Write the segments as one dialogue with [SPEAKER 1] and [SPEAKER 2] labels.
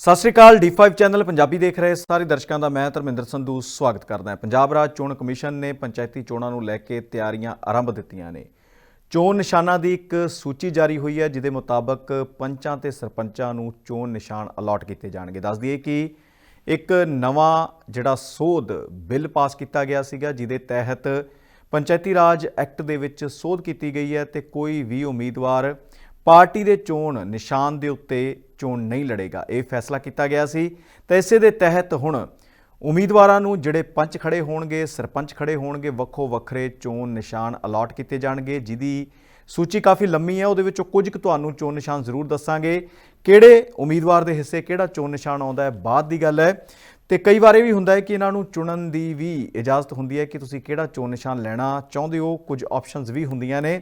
[SPEAKER 1] ਸਤਿ ਸ਼੍ਰੀ ਅਕਾਲ D5 channel Punjabi ਦੇਖ ਰਹੇ ਸਾਰੇ ਦਰਸ਼ਕਾਂ ਦਾ ਮੈਂ ਧਰਮਿੰਦਰ ਸੰਧੂ ਸਵਾਗਤ ਕਰਦਾ ਹਾਂ। ਪੰਜਾਬ ਰਾਜ ਚੋਣ ਕਮਿਸ਼ਨ ਨੇ ਪੰਚਾਇਤੀ ਚੋਣਾਂ ਨੂੰ ਲੈ ਕੇ ਤਿਆਰੀਆਂ ਆਰੰਭ ਦਿੱਤੀਆਂ ਨੇ। ਚੋਣ ਨਿਸ਼ਾਨਾਂ ਦੀ ਇੱਕ ਸੂਚੀ ਜਾਰੀ ਹੋਈ ਹੈ, ਜਿਹਦੇ ਮੁਤਾਬਕ ਪੰਚਾਂ ਤੇ ਸਰਪੰਚਾਂ ਨੂੰ ਚੋਣ ਨਿਸ਼ਾਨ ਅਲਾਟ ਕੀਤੇ ਜਾਣਗੇ। ਦੱਸ ਦਈਏ ਕਿ ਇੱਕ ਨਵਾਂ ਜਿਹੜਾ ਸੋਧ ਬਿੱਲ ਪਾਸ ਕੀਤਾ ਗਿਆ ਸੀਗਾ, ਜਿਹਦੇ ਤਹਿਤ ਪੰਚਾਇਤੀ ਰਾਜ ਐਕਟ ਦੇ ਵਿੱਚ ਸੋਧ ਕੀਤੀ ਗਈ ਹੈ ਤੇ ਕੋਈ ਵੀ ਉਮੀਦਵਾਰ ਪਾਰਟੀ ਦੇ ਚੋਣ ਨਿਸ਼ਾਨ ਦੇ ਉੱਤੇ ਚੋਣ ਨਹੀਂ ਲੜੇਗਾ। ਇਹ ਫੈਸਲਾ ਕੀਤਾ ਗਿਆ ਸੀ ਤਾਂ ਇਸੇ ਦੇ ਤਹਿਤ ਹੁਣ ਉਮੀਦਵਾਰਾਂ ਨੂੰ ਜਿਹੜੇ ਪੰਚ ਖੜੇ ਹੋਣਗੇ, ਸਰਪੰਚ ਖੜੇ ਹੋਣਗੇ, ਵੱਖੋ ਵੱਖਰੇ ਚੋਣ ਨਿਸ਼ਾਨ ਅਲਾਟ ਕੀਤੇ ਜਾਣਗੇ, ਜਿਹਦੀ ਸੂਚੀ ਕਾਫੀ ਲੰਮੀ ਹੈ, ਉਹਦੇ ਵਿੱਚੋਂ ਕੁਝ ਕੁ ਤੁਹਾਨੂੰ ਚੋਣ ਨਿਸ਼ਾਨ ਜ਼ਰੂਰ ਦੱਸਾਂਗੇ। ਕਿਹੜੇ ਉਮੀਦਵਾਰ ਦੇ ਹਿੱਸੇ, ਕਿਹੜਾ ਚੋਣ ਨਿਸ਼ਾਨ ਆਉਂਦਾ ਹੈ, ਬਾਅਦ ਦੀ ਗੱਲ ਹੈ। ਤੇ ਕਈ ਵਾਰ ਇਹ ਵੀ ਹੁੰਦਾ ਹੈ ਕਿ ਇਹਨਾਂ ਨੂੰ ਚੁਣਨ ਦੀ ਵੀ ਇਜਾਜ਼ਤ ਹੁੰਦੀ ਹੈ ਕਿ ਤੁਸੀਂ ਕਿਹੜਾ ਚੋਣ ਨਿਸ਼ਾਨ ਲੈਣਾ ਚਾਹੁੰਦੇ ਹੋ, ਕੁਝ ਆਪਸ਼ਨਸ ਵੀ ਹੁੰਦੀਆਂ ਨੇ।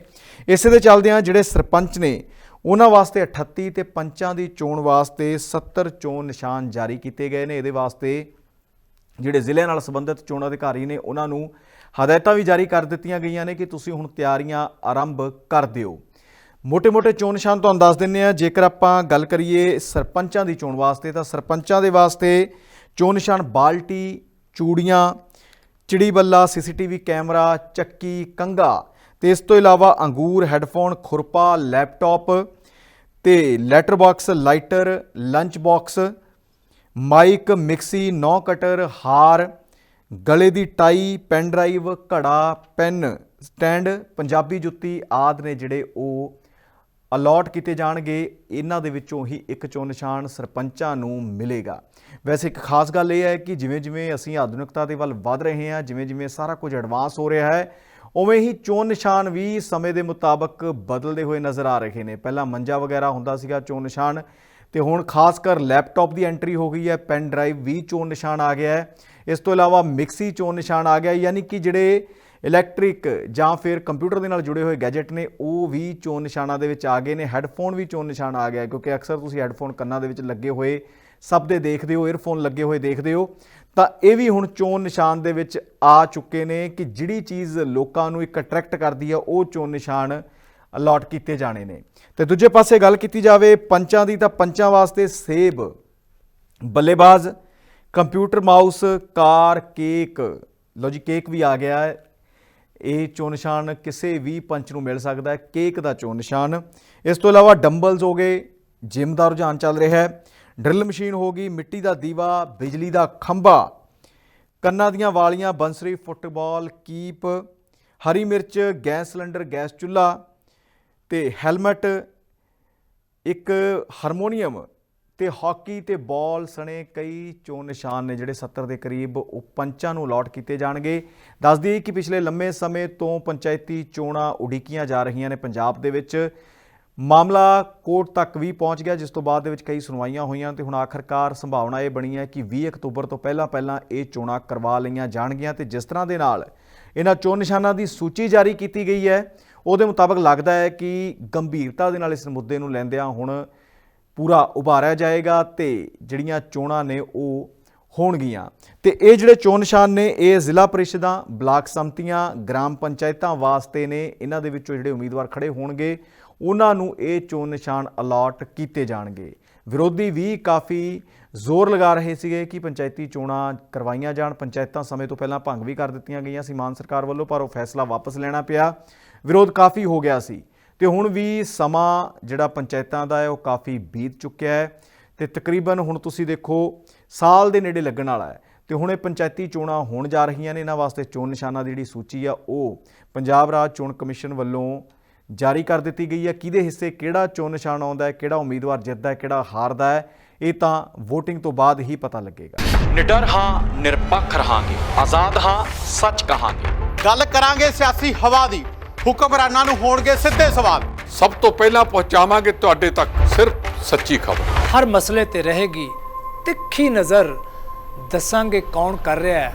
[SPEAKER 1] ਇਸੇ ਦੇ ਚੱਲਦਿਆਂ ਜਿਹੜੇ ਸਰਪੰਚ ਨੇ ਉਹਨਾਂ ਵਾਸਤੇ 38 ਤੇ ਪੰਚਾਂ ਦੀ ਚੋਣ ਵਾਸਤੇ 70 ਚੋਣ ਨਿਸ਼ਾਨ ਜਾਰੀ ਕੀਤੇ ਗਏ ਨੇ। ਇਹਦੇ ਵਾਸਤੇ ਜਿਹੜੇ ਜ਼ਿਲ੍ਹਿਆਂ ਨਾਲ ਸੰਬੰਧਿਤ ਚੋਣ ਅਧਿਕਾਰੀ ਨੇ, ਉਹਨਾਂ ਨੂੰ ਹਦਾਇਤਾਂ ਵੀ ਜਾਰੀ ਕਰ ਦਿੱਤੀਆਂ ਗਈਆਂ ਨੇ ਕਿ ਤੁਸੀਂ ਹੁਣ ਤਿਆਰੀਆਂ ਆਰੰਭ ਕਰ ਦਿਓ। ਮੋٹے-ਮੋٹے ਚੋਣ ਨਿਸ਼ਾਨ ਤੁਹਾਨੂੰ ਦੱਸ ਦਿੰਨੇ ਆ ਜੇਕਰ ਆਪਾਂ ਗੱਲ ਕਰੀਏ ਸਰਪੰਚਾਂ ਦੀ ਚੋਣ ਵਾਸਤੇ, ਤਾਂ ਸਰਪੰਚਾਂ ਦੇ ਵਾਸਤੇ ਚੋਣ ਨਿਸ਼ਾਨ ਬਾਲਟੀ, ਚੂੜੀਆਂ, ਚਿੜੀ ਬੱਲਾ, ਸੀਸੀਟੀਵੀ ਕੈਮਰਾ, ਚੱਕੀ ਕੰਗਾ ਤੇ ਇਸ ਤੋਂ ਇਲਾਵਾ ਅੰਗੂਰ, ਹੈੱਡਫੋਨ, ਖੁਰਪਾ, ਲੈਪਟਾਪ ਤੇ letter box lighter lunch box mike mixie ਨੌ ਕਟਰ ਹਾਰ ਗਲੇ ਦੀ ਟਾਈ ਪੈਨ ਡਰਾਈਵ ਘੜਾ ਪੈਨ ਸਟੈਂਡ ਪੰਜਾਬੀ ਜੁੱਤੀ ਆਦ ਨੇ ਜਿਹੜੇ ਉਹ ਅਲਾਟ ਕੀਤੇ ਜਾਣਗੇ। ਇਹਨਾਂ ਦੇ ਵਿੱਚੋਂ ਹੀ ਇੱਕ ਚੋਣ ਨਿਸ਼ਾਨ ਸਰਪੰਚਾਂ ਨੂੰ ਮਿਲੇਗਾ। ਵੈਸੇ ਇੱਕ ਖਾਸ ਗੱਲ ਇਹ ਹੈ ਕਿ ਜਿਵੇਂ ਜਿਵੇਂ ਅਸੀਂ ਆਧੁਨਿਕਤਾ ਦੇ ਵੱਲ ਵਧ ਰਹੇ ਹਾਂ ਜਿਵੇਂ ਜਿਵੇਂ ਸਾਰਾ ਕੁਝ ਐਡਵਾਂਸ ਹੋ ਰਿਹਾ ਹੈ ਉਵੇਂ ਹੀ ਚੋਣ ਨਿਸ਼ਾਨ ਵੀ ਸਮੇਂ ਦੇ ਮੁਤਾਬਕ ਬਦਲਦੇ ਹੋਏ ਨਜ਼ਰ ਆ ਰਹੇ ਨੇ। ਪਹਿਲਾਂ ਮੰਜਾ ਵਗੈਰਾ ਹੁੰਦਾ ਸੀਗਾ ਚੋਣ ਨਿਸ਼ਾਨ ਤੇ ਹੁਣ ਖਾਸ ਕਰ ਲੈਪਟਾਪ ਦੀ ਐਂਟਰੀ ਹੋ ਗਈ ਹੈ, ਪੈਨ ਡਰਾਈਵ ਵੀ ਚੋਣ ਨਿਸ਼ਾਨ ਆ ਗਿਆ ਹੈ। ਇਸ ਤੋਂ ਇਲਾਵਾ ਮਿਕਸੀ ਚੋਣ ਨਿਸ਼ਾਨ ਆ ਗਿਆ, ਯਾਨੀ ਕਿ ਜਿਹੜੇ ਇਲੈਕਟ੍ਰਿਕ ਜਾਂ ਫਿਰ ਕੰਪਿਊਟਰ ਦੇ ਨਾਲ ਜੁੜੇ ਹੋਏ ਗੈਜਟ ਨੇ, ਉਹ ਵੀ ਚੋਣ ਨਿਸ਼ਾਨਾਂ ਦੇ ਵਿੱਚ ਆ ਗਏ ਨੇ, ਹੈੱਡਫੋਨ ਵੀ ਚੋਣ ਨਿਸ਼ਾਨ ਆ ਗਿਆ ਕਿਉਂਕਿ ਅਕਸਰ ਤੁਸੀਂ ਹੈੱਡਫੋਨ ਕੰਨਾਂ ਦੇ ਵਿੱਚ ਲੱਗੇ ਹੋਏ ਸਭ ਦੇ ਦੇਖਦੇ ਹੋ ਏਅਰਫੋਨ ਲੱਗੇ ਹੋਏ ਦੇਖਦੇ ਹੋ, ਤਾਂ ਇਹ ਵੀ ਹੁਣ ਚੋਣ ਨਿਸ਼ਾਨ ਦੇ ਵਿੱਚ ਆ ਚੁੱਕੇ ਨੇ ਕਿ ਜਿਹੜੀ ਚੀਜ਼ ਲੋਕਾਂ ਨੂੰ ਇੱਕ ਅਟਰੈਕਟ ਕਰਦੀ ਆ, ਉਹ ਚੋਣ ਨਿਸ਼ਾਨ ਅਲਾਟ ਕੀਤੇ ਜਾਣੇ ਨੇ। ਤੇ ਦੂਜੇ ਪਾਸੇ ਗੱਲ ਕੀਤੀ ਜਾਵੇ ਪੰਚਾਂ ਦੀ, ਤਾਂ ਪੰਚਾਂ ਵਾਸਤੇ ਸੇਬ, ਬੱਲੇਬਾਜ਼, ਕੰਪਿਊਟਰ ਮਾਊਸ, ਕਾਰ, ਕੇਕ ਲੋ ਜੀ, ਕੇਕ ਵੀ ਆ ਗਿਆ ਹੈ। ਇਹ ਚੋਣ ਨਿਸ਼ਾਨ ਕਿਸੇ ਵੀ ਪੰਚ ਨੂੰ ਮਿਲ ਸਕਦਾ ਹੈ। ਕੇਕ ਦਾ ਚੋਣ ਨਿਸ਼ਾਨ। ਇਸ ਤੋਂ ਇਲਾਵਾ ਡੰਬਲਸ ਹੋ ਗਏ, ਜਿਮ ਦਾ ਰੁਝਾਨ ਚੱਲ ਰਿਹਾ ਹੈ। ਡਰਿਲ ਮਸ਼ੀਨ ਹੋ ਗਈ, ਮਿੱਟੀ ਦਾ ਦੀਵਾ, ਬਿਜਲੀ ਦਾ ਖੰਭਾ, ਕੰਨਾਂ ਦੀਆਂ ਵਾਲੀਆਂ, ਬੰਸਰੀ, ਫੁੱਟਬਾਲ, ਕੀਪ, ਹਰੀ ਮਿਰਚ, ਗੈਸ ਸਿਲੰਡਰ, ਗੈਸ ਚੁੱਲ੍ਹਾ ਤੇ ਹੈਲਮਟ, ਇੱਕ ਹਾਰਮੋਨੀਅਮ ਤੇ ਹਾਕੀ ਤੇ ਬਾਲ ਸਣੇ ਕਈ ਚੋਣ ਨਿਸ਼ਾਨ ਨੇ ਜਿਹੜੇ 70 ਦੇ ਕਰੀਬ ਉਹ ਪੰਚਾਂ ਨੂੰ ਅਲਾਟ ਕੀਤੇ ਜਾਣਗੇ। ਦੱਸ ਦਈਏ ਕਿ ਪਿਛਲੇ ਲੰਮੇ ਸਮੇਂ ਤੋਂ ਪੰਚਾਇਤੀ ਚੋਣਾਂ ਉਡੀਕੀਆਂ ਜਾ ਰਹੀਆਂ ਨੇ ਪੰਜਾਬ ਦੇ ਵਿੱਚ। ਮਾਮਲਾ ਕੋਰਟ ਤੱਕ ਵੀ ਪਹੁੰਚ ਗਿਆ, ਜਿਸ ਤੋਂ ਬਾਅਦ ਦੇ ਵਿੱਚ ਕਈ ਸੁਣਵਾਈਆਂ ਹੋਈਆਂ ਤੇ ਹੁਣ ਆਖਰਕਾਰ ਸੰਭਾਵਨਾ ਇਹ ਬਣੀ ਹੈ ਕਿ 20 ਅਕਤੂਬਰ ਤੋਂ ਪਹਿਲਾਂ ਪਹਿਲਾਂ ਇਹ ਚੋਣਾਂ ਕਰਵਾ ਲਈਆਂ ਜਾਣਗੀਆਂ ਤੇ ਜਿਸ ਤਰ੍ਹਾਂ ਦੇ ਨਾਲ ਇਹਨਾਂ ਚੋਣ ਨਿਸ਼ਾਨਾਂ ਦੀ ਸੂਚੀ ਜਾਰੀ ਕੀਤੀ ਗਈ ਹੈ, ਉਹਦੇ ਮੁਤਾਬਕ ਲੱਗਦਾ ਹੈ ਕਿ ਗੰਭੀਰਤਾ ਦੇ ਨਾਲ ਇਸ ਮੁੱਦੇ ਨੂੰ ਲੈਂਦਿਆਂ ਹੁਣ ਪੂਰਾ ਉਭਾਰਿਆ ਜਾਏਗਾ ਤੇ ਜਿਹੜੀਆਂ ਚੋਣਾਂ ਨੇ ਉਹ ਹੋਣਗੀਆਂ। ਤੇ ਇਹ ਜਿਹੜੇ ਚੋਣ ਨਿਸ਼ਾਨ ਨੇ, ਇਹ ਜ਼ਿਲ੍ਹਾ ਪਰਿਸ਼ਦਾਂ, ਬਲਾਕ ਸੰਮਤੀਆਂ, ਗ੍ਰਾਮ ਪੰਚਾਇਤਾਂ ਵਾਸਤੇ ਨੇ, ਇਹਨਾਂ ਦੇ ਵਿੱਚੋਂ ਜਿਹੜੇ ਉਮੀਦਵਾਰ ਖੜੇ ਹੋਣਗੇ ਉਹਨਾਂ ਨੂੰ ਇਹ ਚੋਣ ਨਿਸ਼ਾਨ ਅਲਾਟ ਕੀਤੇ ਜਾਣਗੇ। ਵਿਰੋਧੀ ਵੀ ਕਾਫੀ ਜ਼ੋਰ ਲਗਾ ਰਹੇ ਸੀਗੇ ਕਿ ਪੰਚਾਇਤੀ ਚੋਣਾਂ ਕਰਵਾਈਆਂ ਜਾਣ। ਪੰਚਾਇਤਾਂ ਸਮੇਂ ਤੋਂ ਪਹਿਲਾਂ ਭੰਗ ਵੀ ਕਰ ਦਿੱਤੀਆਂ ਗਈਆਂ ਸੀ ਮਾਨ ਸਰਕਾਰ ਵੱਲੋਂ, ਪਰ ਉਹ ਫੈਸਲਾ ਵਾਪਸ ਲੈਣਾ ਪਿਆ। ਵਿਰੋਧ ਕਾਫੀ ਹੋ ਗਿਆ ਸੀ। ਤੇ ਹੁਣ ਵੀ ਸਮਾਂ ਜਿਹੜਾ ਪੰਚਾਇਤਾਂ ਦਾ ਹੈ, ਉਹ ਕਾਫੀ ਬੀਤ ਚੁੱਕਿਆ ਹੈ। ਤੇ ਤਕਰੀਬਨ ਹੁਣ ਤੁਸੀਂ ਦੇਖੋ, ਸਾਲ ਦੇ ਨੇੜੇ ਲੱਗਣ ਵਾਲਾ ਹੈ। ਤੇ ਹੁਣ ਇਹ ਪੰਚਾਇਤੀ ਚੋਣਾਂ ਹੋਣ ਜਾ ਰਹੀਆਂ ਨੇ। ਇਹਨਾਂ ਵਾਸਤੇ ਚੋਣ ਨਿਸ਼ਾਨਾਂ ਦੀ ਜਿਹੜੀ ਸੂਚੀ ਆ, ਉਹ ਪੰਜਾਬ ਰਾਜ ਚੋਣ ਕਮਿਸ਼ਨ ਵੱਲੋਂ ਜਾਰੀ ਕਰ ਦਿੱਤੀ ਗਈ ਹੈ। ਕਿਹਦੇ ਹਿੱਸੇ ਕਿਹੜਾ ਚੋਣ ਨਿਸ਼ਾਨ ਆਉਂਦਾ ਹੈ ਕਿਹੜਾ ਉਮੀਦਵਾਰ ਜਿੱਤਦਾ ਹੈ ਕਿਹੜਾ ਹਾਰਦਾ ਹੈ ਇਹ ਤਾਂ VOTING ਤੋਂ ਬਾਅਦ ਹੀ ਪਤਾ ਲੱਗੇਗਾ।
[SPEAKER 2] ਨਿਡਰ ਹਾਂ ਨਿਰਪੱਖ ਰਹਾਂਗੇ। ਆਜ਼ਾਦ ਹਾਂ ਸੱਚ ਕਹਾਂਗੇ।
[SPEAKER 3] ਗੱਲ ਕਰਾਂਗੇ ਸਿਆਸੀ ਹਵਾ ਦੀ। ਹੁਕਮਰਾਨਾਂ ਨੂੰ ਹੋਣਗੇ ਸਿੱਧੇ ਸਵਾਲ।
[SPEAKER 4] ਸਭ ਤੋਂ ਪਹਿਲਾਂ ਪਹੁੰਚਾਵਾਂਗੇ ਤੁਹਾਡੇ ਤੱਕ ਸਿਰਫ ਸੱਚੀ ਖਬਰ।
[SPEAKER 5] ਹਰ ਮਸਲੇ ਤੇ ਰਹੇਗੀ ਤਿੱਖੀ ਨਜ਼ਰ। ਦੱਸਾਂਗੇ ਕੌਣ ਕਰ ਰਿਹਾ ਹੈ।